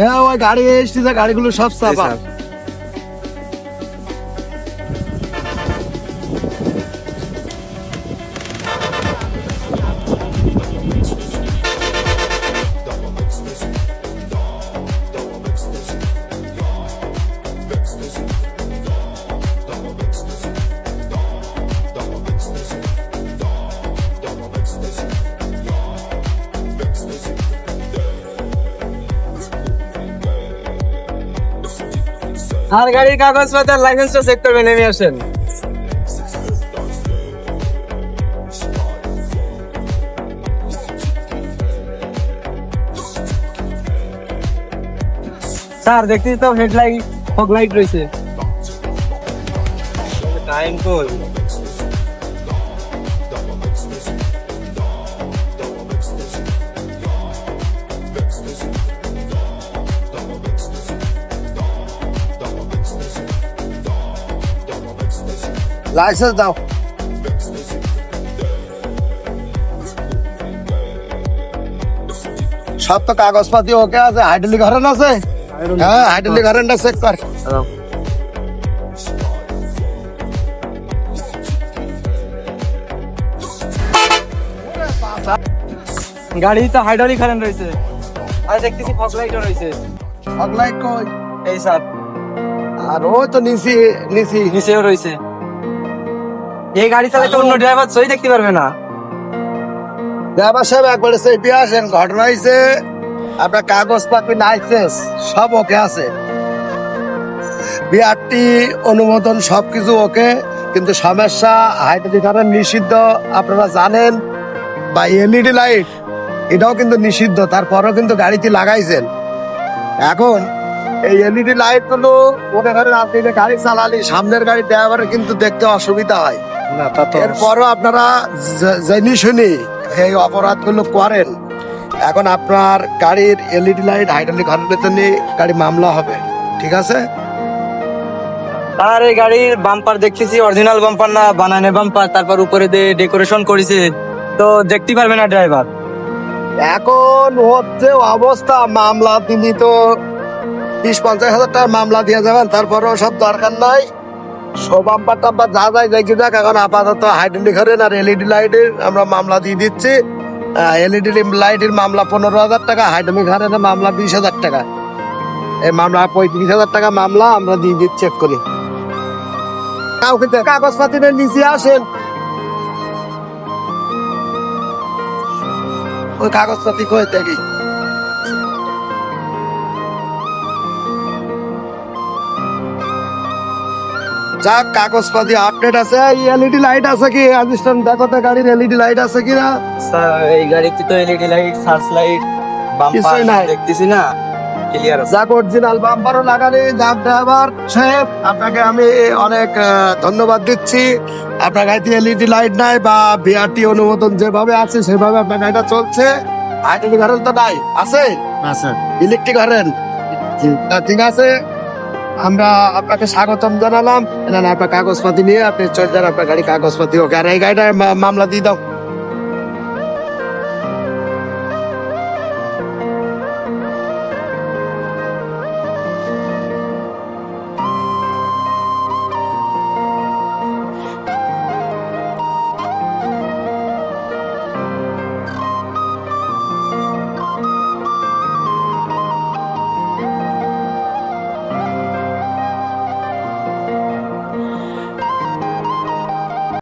হ্যাঁ ওই গাড়ি এসেছে গাড়িগুলো সব চাপা। আর গাড়ির কাগজপত্র লাইসেন্সটা চেক করবে নেমে আসেন। স্যার দেখতেছি তো হেডলাইট ফগ লাইট রয়েছে। টাইম কই? লাইসেন্স দাও। সব তো কাগজপাতি ওকে আছে হাইড্রোলি ঘরেন আছে? হ্যাঁ হাইড্রোলি ঘরেনটা চেক কর। গাড়ি তো হাইড্রোলিক কারেন্ট রয়েছে। আর দেখতেছি ফগ লাইটও রয়েছে। অনলাইন কই? এই স্যার। আর ও তো নিচি নিচি। নিচেও রয়েছে। এই গাড়ি চালাতে অন্য ড্রাইভার সই দেখতে পারবে না। ড্রাইভার সাহেব একবারে চেপে আসেন ঘটনা হয়েছে আপনার কাগজপাতি লাইসেন্স সব ওকে আছে। বিআরটি অনুমোদন সবকিছু ওকে কিন্তু সমস্যা হাইড্রোলিক কারেন্ট নিষিদ্ধ আপনারা জানেন বা এলইডি লাইট এটাও কিন্তু নিষিদ্ধ তারপরেও কিন্তু গাড়িতে লাগাইছেন। এখন এই এলইডি লাইটগুলো মনে করেন আপনি গাড়ি চালালি সামনের গাড়ি ড্রাইভারের কিন্তু দেখতে অসুবিধা হয়। না তা তো এরপরও আপনারা জেনে শুনি এই অপরাধগুলো করেন। এখন আপনার গাড়ির এলইডি লাইট হাইড্রোলিক ঘরের বেতনে গাড়ি মামলা হবে ঠিক আছে? আর এই গাড়ির বাম্পার দেখতেছি অরিজিনাল বাম্পার না বানানে বাম্পার তারপর উপরে দিয়ে ডেকোরেশন করেছে। তো দেখতে পারবে না ড্রাইভার। এখন হচ্ছে অবস্থা মামলা তিনি তো বিশ পঞ্চাশ হাজার টাকার মামলা দিয়ে যাবেন তারপরেও সব দরকার নাই। সব আম্পার টাম্পার যা যায় দেখি যাক এখন আপাতত হাইড্রোলিক আর এলইডি লাইটের আমরা মামলা দিয়ে দিচ্ছি। এলইডি লাইটের মামলা পনেরো হাজার টাকা হাইড্রোলিক ঘরের মামলা বিশ হাজার টাকা। এই মামলা পঁয়ত্রিশ হাজার টাকা মামলা আমরা দিয়ে দিচ্ছি চেক করি। কাউকে কাগজপাতি নিচে আসেন। ওই কাগজপাতি কই দেখি যাক কাগজপাতি আপডেট আছে। এলইডি লাইট আছে কি? আজিস্টান দেখো তো গাড়ির এলইডি লাইট আছে কি না এই গাড়িতে তো LED light search light bumper. দেখতেছি না। ক্লিয়ার আছে। যাক অরিজিনাল বাম্পারও লাগানি যাক ড্রাইভার সাহেব আপনাকে আমি অনেক ধন্যবাদ দিচ্ছি। আপনার গাড়িতে এলইডি লাইট নাই বা বিআরটি অনুমোদন যেভাবে আছে সেভাবে আপনার গাড়িটা চলছে। আইটি ঘরেন তো নাই। আছে? ইলেকট্রিক ঘরেন তা ঠিক আছে। আমরা আপনাকে স্বাগতম জানালাম। না আপনার কাগজপাতি নিয়ে আপনি চলে যান, আপনার গাড়ি কাগজপাতি হোক। আর এই গাড়িটা মা- মামলা দিয়ে দাও।